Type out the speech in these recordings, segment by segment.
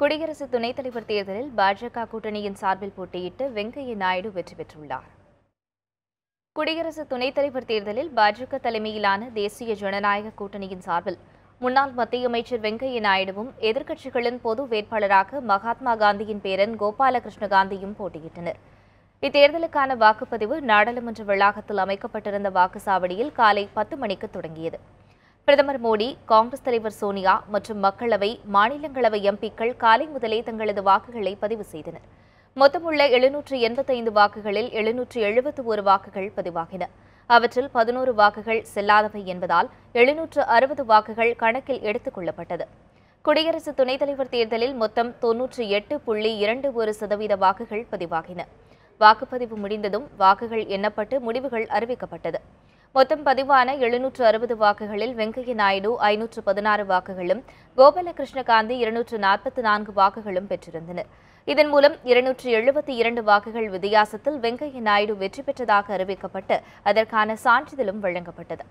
குடியரசு துணைத் தலைவர் தேர்தலில் பாஜக கூட்டணியின் சார்பில் போட்டியிட்டு வெங்கையா நாயுடு வெற்றி பெற்றுள்ளார். குடியரசு துணைத் தலைவர் தேர்தலில் பாஜக தலைமையிலான தேசிய ஜனநாயக கூட்டணியின் சார்பில் முன்னாள் மத்திய அமைச்சர் வெங்கையா நாயுடுவும் எதிர்க்கட்சிகளின் பொது வேட்பாளராக மகாத்மா காந்தியின் பேரன் கோபாலகிருஷ்ண காந்தியும் போட்டியிட்டனர். இத்தேர்தலுக்கான வாக்குப்பதிவு நாடாளுமன்ற வளாகத்தில் அமைக்கப்பட்டிருந்த வாக்குச்சாவடியில் காலை பத்து மணிக்கு தொடங்கியது. பிரதமர் மோடி காங்கிரஸ் தலைவர் சோனியா மற்றும் மக்களவை மாநிலங்களவை எம்பிக்கள் காலை முதலே தங்களது வாக்குகளை பதிவு செய்தனர். மொத்தமுள்ள எழுநூற்று எண்பத்தைந்து வாக்குகளில் எழுநூற்று எழுபத்து ஒரு வாக்குகள் பதிவாகின. அவற்றில் பதினோரு வாக்குகள் செல்லாதவை என்பதால் எழுநூற்று அறுபது வாக்குகள் கணக்கில் எடுத்துக் கொள்ளப்பட்டது. குடியரசு துணைத் தலைவர் தேர்தலில் மொத்தம் தொன்னூற்றி எட்டு புள்ளி இரண்டு ஒரு சதவீத வாக்குகள் பதிவாகின. வாக்குப்பதிவு முடிந்ததும் வாக்குகள் எண்ணப்பட்டு முடிவுகள் அறிவிக்கப்பட்டது. மொத்தம் பதிவான எழுநூற்று அறுபது வாக்குகளில் வெங்கைய நாயுடு ஐநூற்று பதினாறு வாக்குகளும் கோபாலகிருஷ்ண காந்தி இருநூற்று நாற்பத்தி நான்கு வாக்குகளும் பெற்றிருந்தனர். இதன் மூலம் இருநூற்று எழுபத்தி இரண்டு வாக்குகள் வித்தியாசத்தில் வெங்கைய நாயுடு வெற்றி பெற்றதாக அறிவிக்கப்பட்டு அதற்கான சான்றிதழும் வழங்கப்பட்டது.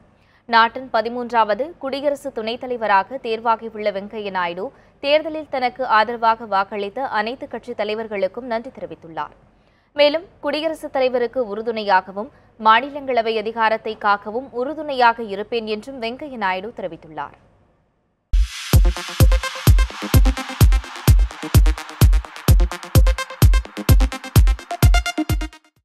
நாட்டின் பதிமூன்றாவது குடியரசு துணைத் தலைவராக தேர்வாகியுள்ள வெங்கைய நாயுடு தேர்தலில் தனக்கு ஆதரவாக வாக்களித்த அனைத்து கட்சி தலைவர்களுக்கும் நன்றி தெரிவித்துள்ளார். மேலும் குடியரசுத் தலைவருக்கு உறுதுணையாகவும் மாநிலங்களவை அதிகாரத்தை காக்கவும் உறுதுணையாக இருப்பேன் என்றும் வெங்கையா நாயுடு தெரிவித்துள்ளார்.